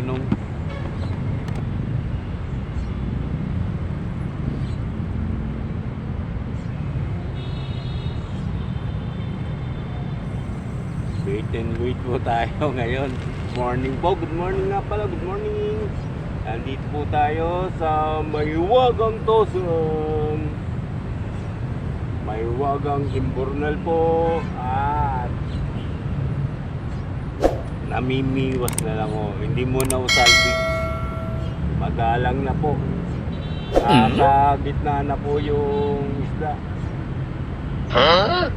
marunong. Wait and wait po tayo ngayon. Morning po. Good morning nga pala. Good morning. Nandito po tayo sa Maywagang Toson. Maywagang Imbornal po. At namimiwas na lang oh. Hindi mo na usalbig. Magalang na po. Nasa gitna na po yung isda. Yun,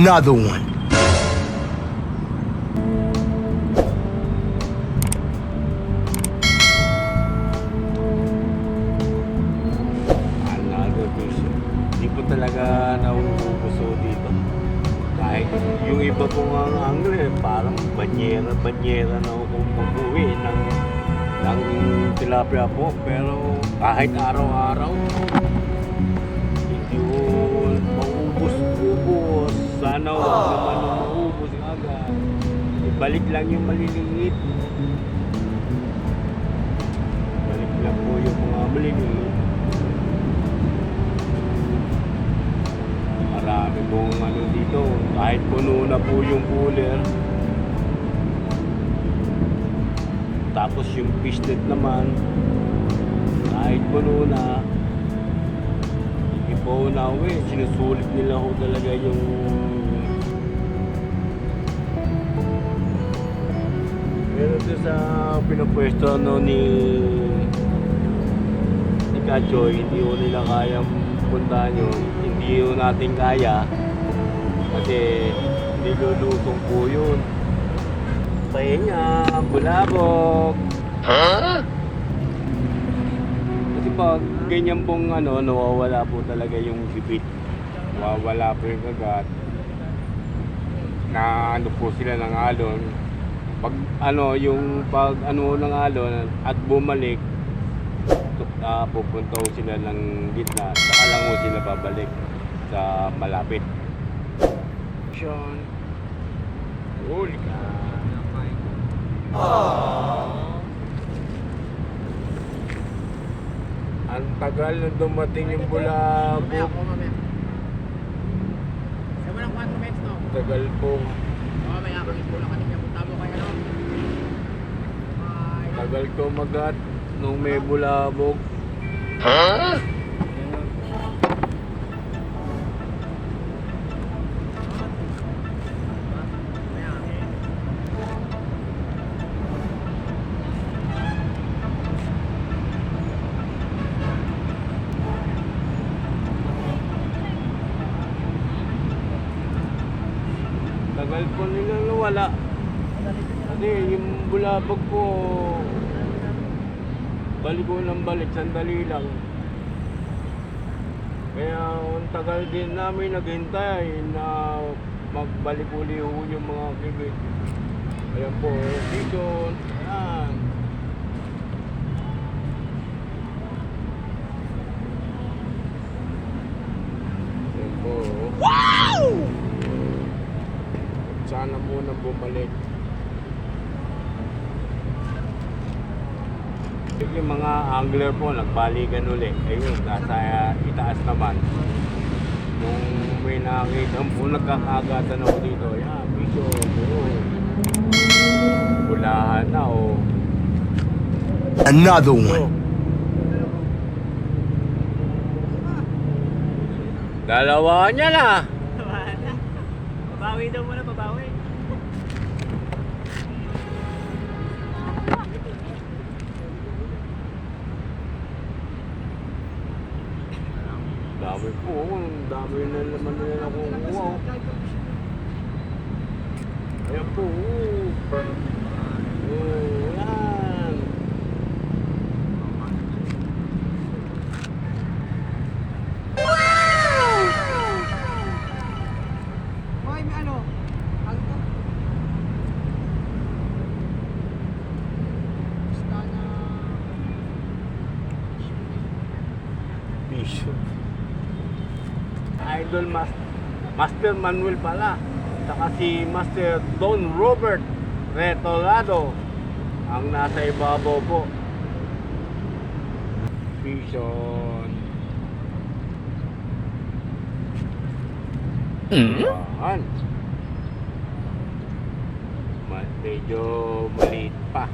Another one. Another vision. Hindi po talaga nauubuso dito. Kahit yung iba pong ang angle, parang banyera-banyera na kung mag-uwi ng, ng tilapia po. Pero kahit araw-araw, Sana huwag naman na maubos agad. Ibalik lang yung maliliit. Balik lang po yung mga maliliit. Marami pong ano dito. Kahit puno na po yung cooler. Tapos yung fishnet naman. Kahit puno na. Hindi po na uwi. Sinusulit nila ho talaga yung sa pinapwesto no, ni ni Kachoy, hindi ko nila kayang puntahan yun. Hindi ko natin kaya. Kasi nilulusong po yun. Kaya niya, bulabog. Kasi pag ganyan pong ano, nawawala po talaga yung sipit. Nawawala po yung kagat. Na ano po sila ng alon. Pag ano, yung pag ano ng alon at bumalik, uh, pupunta ho sila ng gitna. Saka lang ho sila babalik sa malapit. Sean. Huli ka. Ang tagal na dumating yung bulabog. Mamaya ako, mamaya. Sabi ng 4 minutes, no? Tagal po. Mamaya ako, ispo lang kanina. Bye. Tagal ko magat nung may bulabog. Mamaya. Balik, sandali lang. Kaya ang tagal din namin naghintay na magbalik uli yung mga kibig. Ayan po, dito, ayan. Ayan po. Wow! Sana muna bumalik. Yung mga angler po, nagbalikan uli. Ayun, nasa itaas naman. Nung may nakakita po, nagkakagatan ako dito. Yan, piso, puro. Bulahan na, oh. Another one. dalawa niya na. Pabawi daw muna, pabawi. Dami po, ang dami na naman nila nakukuha. oh. Ayan po. oh. Oh, yan. Hoy, may ano? Ano to? Basta na... Bishop. Idol mas Master Manuel pala. Saka si Master Don Robert Retolado ang nasa ibabaw po. Vision. Yan. Ma- medyo maliit pa.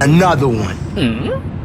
Another one. Pero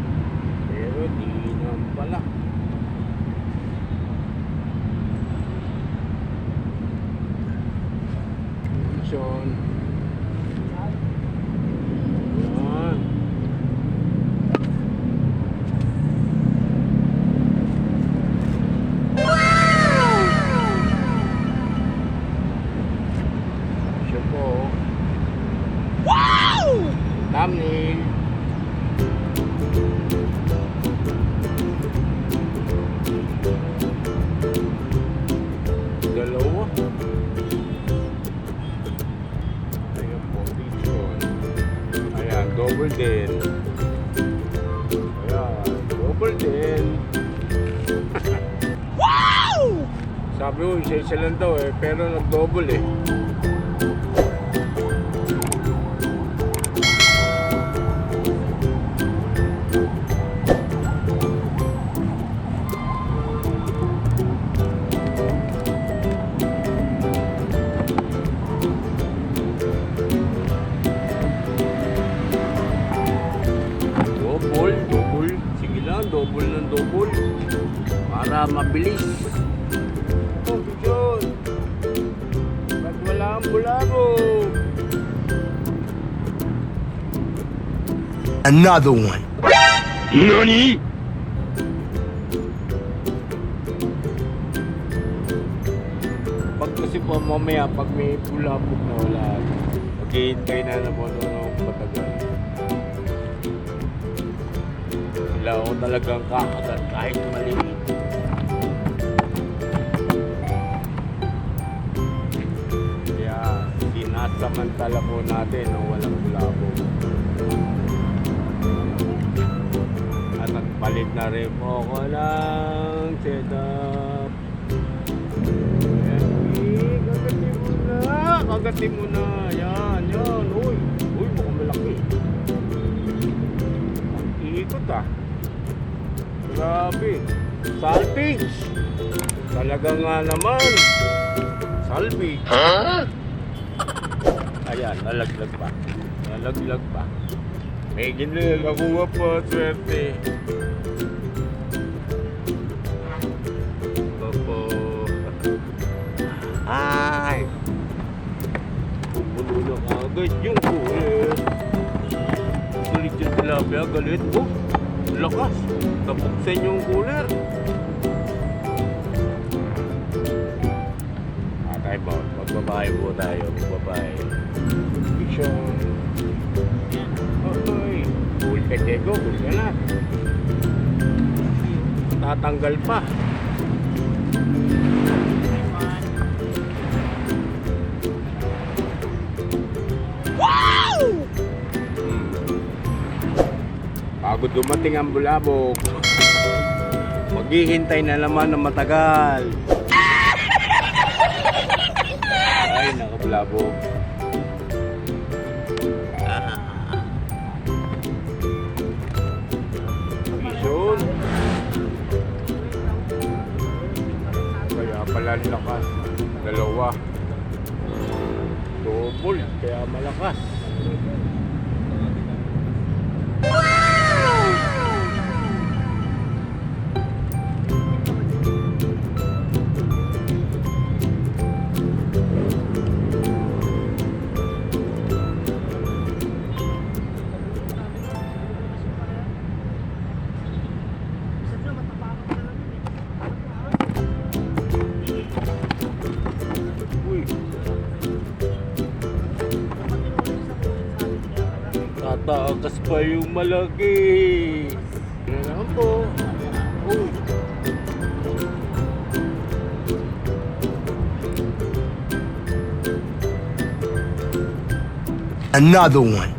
double din. Ayan, double din. wow! Sabi ko, isa-isa lang daw eh, pero nag-double eh. Another one. Nani? Pag kasi po mamaya, pag may bulabog na wala, maghihintay na naman ng matagal. Sila ako talagang kakagat kahit maliit. Kaya sinasamantala po natin na walang bulabog. At nagpalit na rin po ako ng setup. Ayan, eh, kagatin mo na. Kagatin mo na. Yan, yan. Uy, uy, mukhang malaki. Ang ikot ah. Grabe. Salvage. Talaga nga naman. Salvage. Ayan, nalaglag pa. Nalaglag pa. May ginagawa pa, swerte. Opo. Ay! Pupulo na agad yung kulit. Kulit yung tilapia, galit. Oh, lakas. Napuksan yung cooler. Ah, tayo ba? Magbabahay po tayo. Magbabahay. Vision. Diego, gusto na. Tatanggal pa. Wow! Bago dumating ang bulabog, maghihintay na naman ng matagal. Ay, nakabulabog. dahil lakas. Dalawa. Double, kaya malakas. Pa yung malaki. Ganun po. Another one.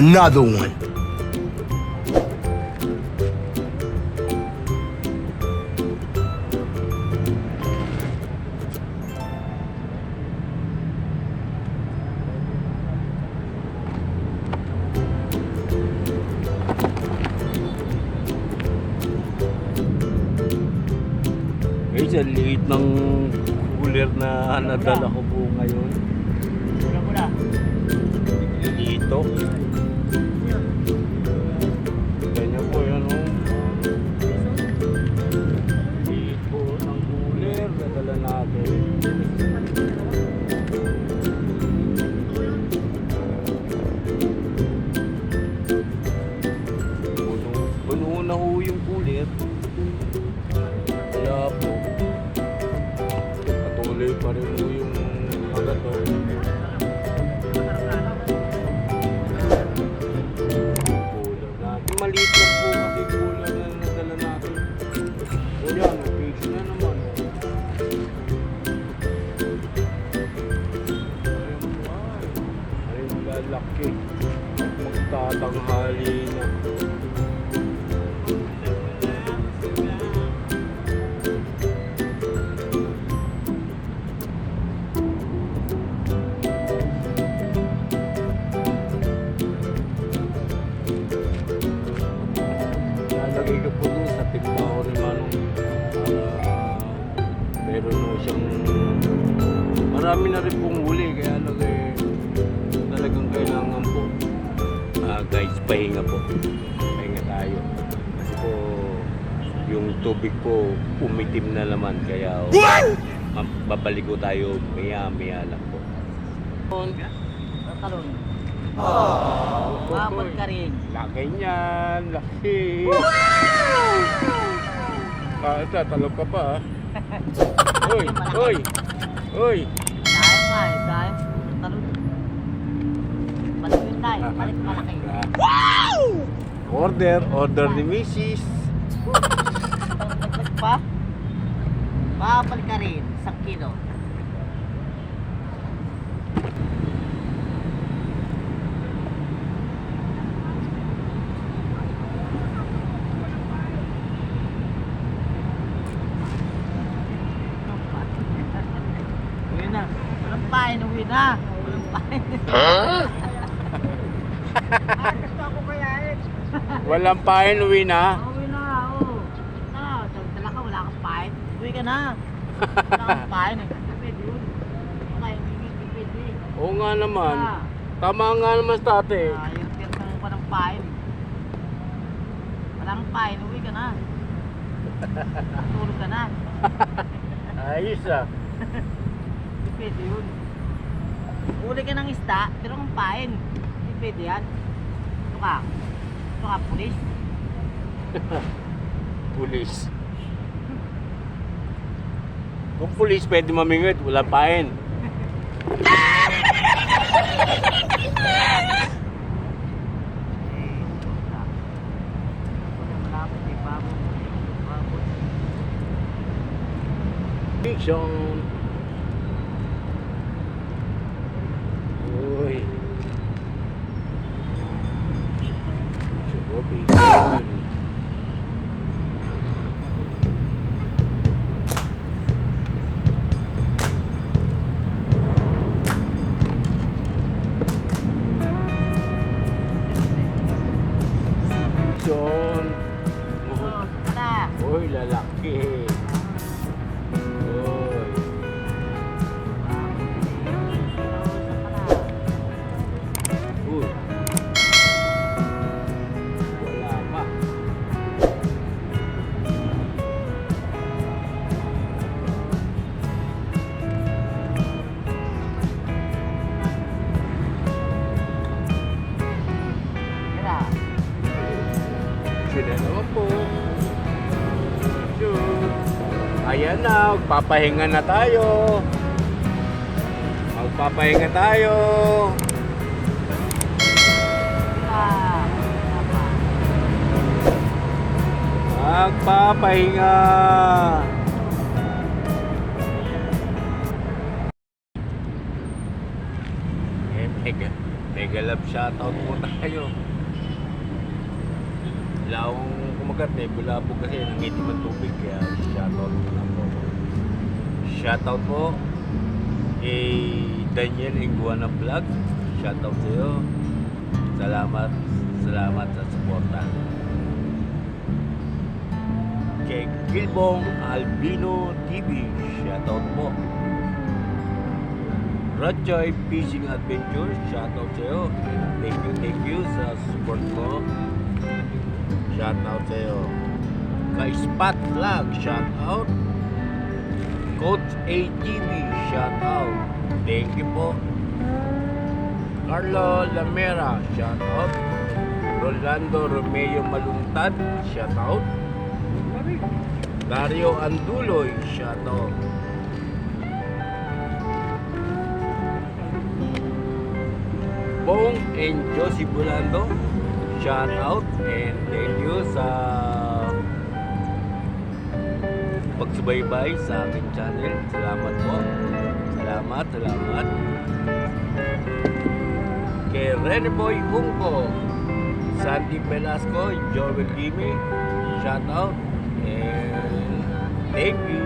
another one. Babalik ko tayo maya-maya lang po. Talon. Oh, Mapag ka rin. Laki niyan, laki. Ah, ito, talog ka pa ah. Uy, uy, uy. Tayo pa eh, tayo. Talon. Malapit tayo, balik malaki. Order, order ni Mrs. Dagdag pa. Mapag ka rin, kilo. Pain, uwi na. Walang pain. Ah, gusto ako kaya eh. Walang pain, uwi na. Uwi na, oo. Na, dala ka, wala kang pain. Uwi ka na. Wala kang pain eh. Pwede yun. Okay, hindi hindi pwede. Oo nga naman. Ah, Tama nga naman sa ate. ah, yung pirsa mo pa ng pain. Wala kang pain, uwi ka na. Tulog ka na. Ayos ah. Hindi pwede yun. Uli ka ng isda, pero kang pain. Hindi pwede yan. Ito ka. Ito ka, pulis. Pulis. Kung pulis pwede mamingwit, wala pain. Eh, na, magpapahinga na tayo. Magpapahinga tayo. Ah. Magpapahinga. Eh, mega, mega love shoutout po tayo. Wala akong kumagat eh, bulabog kasi nangitim ang tubig kaya shoutout. Shoutout po kay Daniel Iguana Vlog. Shoutout sa iyo. Salamat, salamat sa suporta kay Gilbong Albino TV. Shoutout po. Ratchoy Fishing Adventure. Shoutout sa iyo. Thank you, thank you sa support mo. Shoutout sa iyo. Kay Spot Vlog. Shoutout. Coach ATV. Shoutout. Thank you po. Carlo Lamera. Shoutout. Rolando Romeo Maluntad. Shoutout. Dario Anduloy, shoutout. Bong and Josie Bulando, shoutout. And thank you sa pagsubaybay sa aking channel. Salamat po. Salamat, salamat. Kay Rene Boy Unco, Sandy Velasco, Joel Gimi, shoutout. And thank you.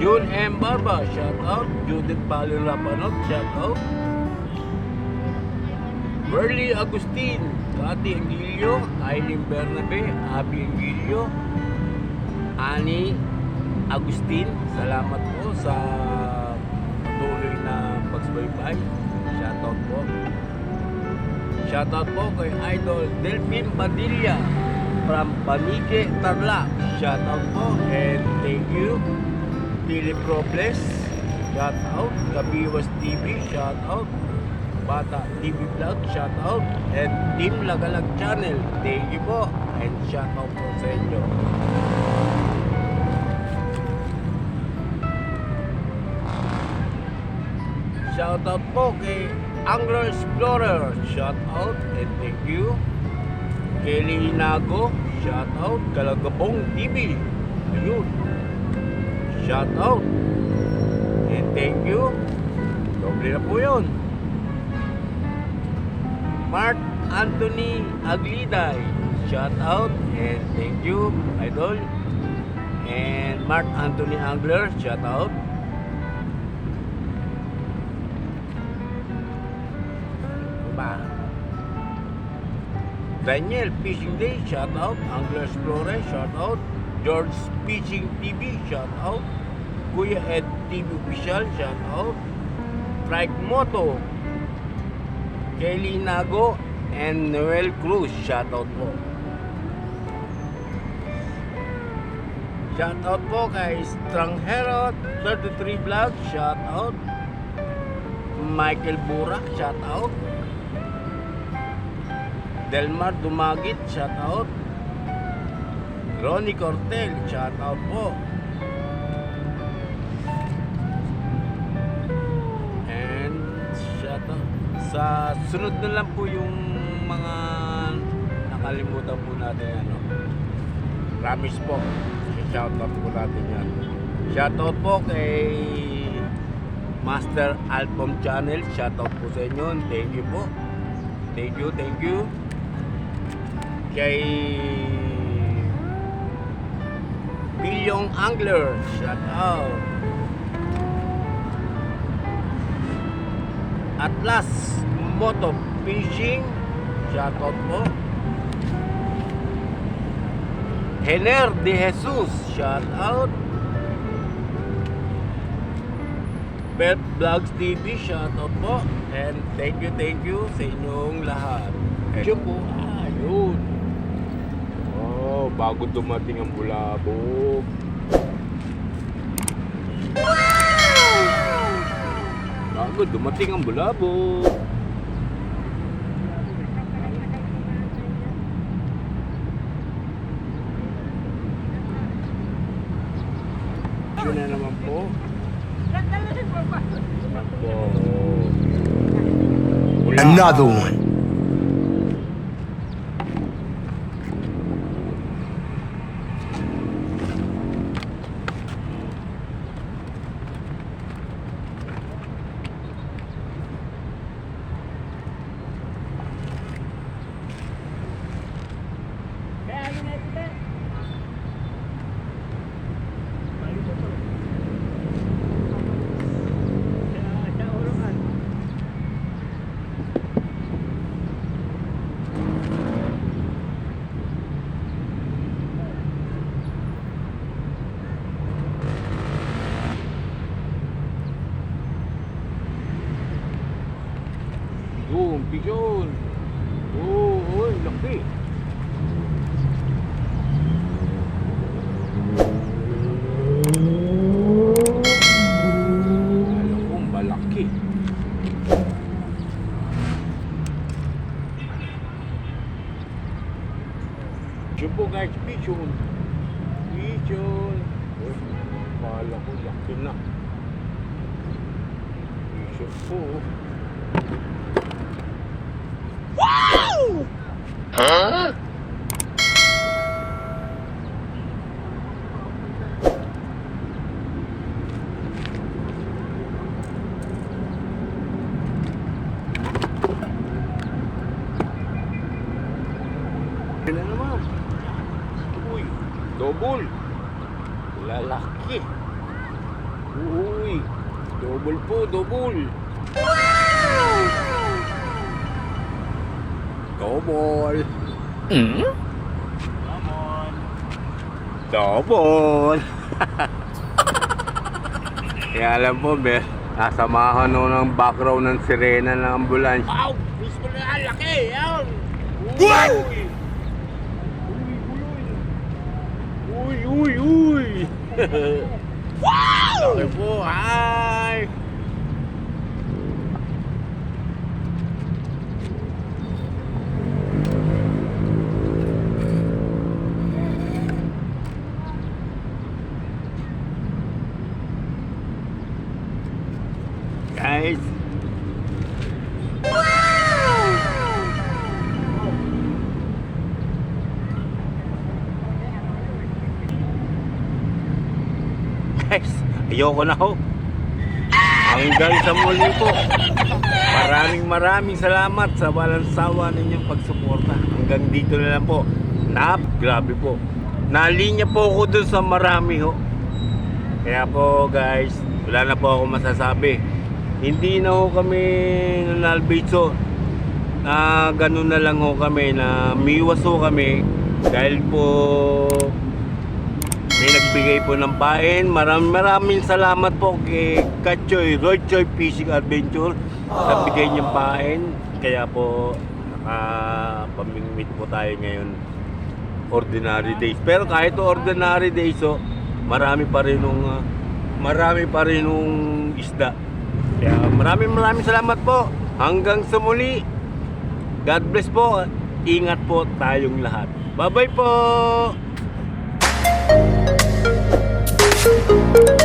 June M. Barba, shout out. Judith Palo Lapanot, shout out. Burley Agustin, Cathy Angilio, Aileen Bernabe, Abby Angilio, Ani Agustin, salamat po sa Ay, shoutout po. Shoutout po kay Idol Delphine Padilla from Panique, Tarlac. Shoutout po and thank you. Philip Robles, shoutout. Kabiwas TV, shoutout. Bata TV Vlog, shoutout. And Team Lagalag Channel, thank you po. And shoutout po sa inyo. Shoutout po kay Angler Explorer. Shoutout and thank you. Kelly Inago. Shoutout. Kalagabong TV. Ayun. Shoutout. And thank you. Doble na po yun. Mark Anthony Agliday. Shoutout and thank you, Idol. And Mark Anthony Angler. Shoutout. Diba? Daniel Fishing Day, shout out. Angler Explorer, shout out. George Fishing TV, shout out. Kuya Ed TV Official, shout out. Trike Moto, Kelly Nago, and Noel Cruz, shout out po. Shout out po kay Stranghero 33 Vlog, shout out. Michael Burak, shout out. Delmar Dumagit, shout out. Ronnie Cortel, shout out po. And shout out. Sa sunod na lang po yung mga nakalimutan po natin ano. Promise po. Shout out po natin yan. Shout out po kay Master Album Channel. Shout out po sa inyo. Thank you po. Thank you, thank you. Kay Bilyong Angler. Shout out. Atlas Moto Fishing. Shout out po. Hener de Jesus. Shout out. Pet Vlogs TV, shoutout po. And thank you, thank you sa inyong lahat. And yun po, ayun. Oh, bago dumating ang bulabog. Bago dumating ang bulabog. Yun na naman po. Another one. Yun, bigyon. Oo, oh, laki. Alam ko, malaki. Yun po guys, pigeon. Pigeon. Uy, Kala ko, laki na. Pigeon po. Yan na naman. Uy, double. Lalaki. Uy, double po, double. Double. Double. Kaya alam po, mer Nasamahan no ng background ng sirena ng ambulance. Wow! Gusto na ang laki! Yan! What? Uy, uy, uy! wow! Okay po, hi! Guys, guys, ayoko na ho. Hanggang sa muli po. Maraming maraming salamat sa walang sawa ninyong pagsuporta. Hanggang dito na lang po. Nap, grabe po. Nalinya po ako dun sa marami ho. Kaya po guys, wala na po ako masasabi. Hindi na ho kami nanalbitso na ganun na lang ho kami na miwas ho kami dahil po may nagbigay po ng pain. Maraming maraming salamat po kay Kachoy, Roy Choy Fishing Adventure sa bigay niyang pain. Kaya po nakapamingwit po tayo ngayon ordinary days. Pero kahit ordinary days, oh, marami pa rin nung ah, marami pa rin nung isda. Kaya maraming maraming salamat po. Hanggang sa muli. God bless po. Ingat po tayong lahat. Bye-bye po. thank you.